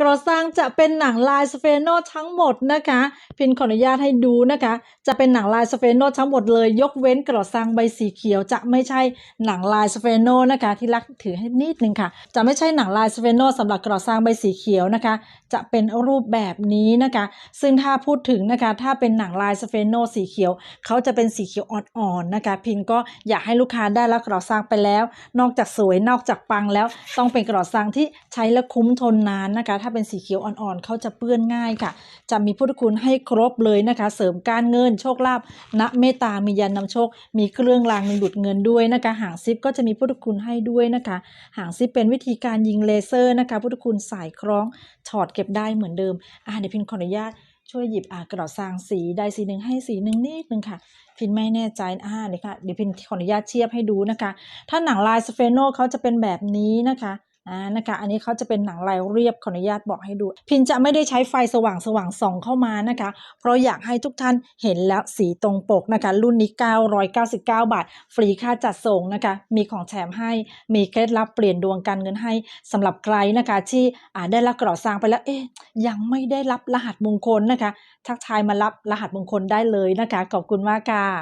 กรอสร้างจะเป็นหนังลายสเฟโนทั้งหมดนะคะ พินขออนุญาตให้ดูนะคะ จะเป็นหนังลายสเฟโนทั้งหมดเลย ยกเว้นกรอสร้างใบสีเขียวจะไม่ใช่หนังลายสเฟโนนะคะ ที่รักถือให้นิดนึงค่ะ จะไม่ใช่หนังลายสเฟโนสำหรับกรอสร้างใบสีเขียวนะคะ จะเป็นรูปแบบนี้นะคะ ซึ่งถ้าพูดถึงนะคะ ถ้าเป็นหนังลายสเฟโนสีเขียว เขาจะเป็นสีเขียวอ่อนๆนะคะ พินก็อยากให้ลูกค้าได้แล้วกรอสร้างไปแล้ว นอกจากสวยนอกจากปังแล้ว ต้องเป็นกรอสร้างที่ใช้และคุ้มทนนานนะคะถ้าเป็นสีเขียวอ่อนๆเขาจะเปื้อนง่ายค่ะ จะมีพุทธคุณให้ครบเลยนะคะ เสริมการเงินโชคลาภณเมตตามียันนำโชค มีเครื่องรางดึงดูดเงินด้วยนะคะ หางซิปก็จะมีพุทธคุณให้ด้วยนะคะ หางซิปเป็นวิธีการยิงเลเซอร์นะคะ พุทธคุณสายคล้องถอดเก็บได้เหมือนเดิมอ่าเดี๋ยวพินขออนุญาตช่วยหยิบอ่ากระดาษซางสีใดสีหนึ่งให้สีหนึ่งนิดนึงค่ะ พินไม่แน่ใจอ่าเดี๋ยวค่ะเดี๋ยวพินขออนุญาตเทียบให้ดูนะคะ ถ้าหนังลายสเฟโนเขาจะเป็นแบบนี้นะคะ อ่านะคะอันนี้เขาจะเป็นหนังลายเรียบขออนุญาตบอกให้ดู พินจะไม่ได้ใช้ไฟสว่างสว่างส่องเข้ามานะคะ เพราะอยากให้ทุกท่านเห็นแล้วสีตรงปกนะคะ รุ่นนี้ 999 บาท ฟรีค่าจัดส่งนะคะ มีของแถมให้มีเคล็ดลับเปลี่ยนดวงการเงินให้สำหรับใครนะคะ ที่อ่าได้รับกระดาษซางไปแล้วเอ๊ะยังไม่ได้รับรหัสมงคลนะคะ ทักทายมารับรหัสมงคลได้เลยนะคะขอบคุณมากค่ะ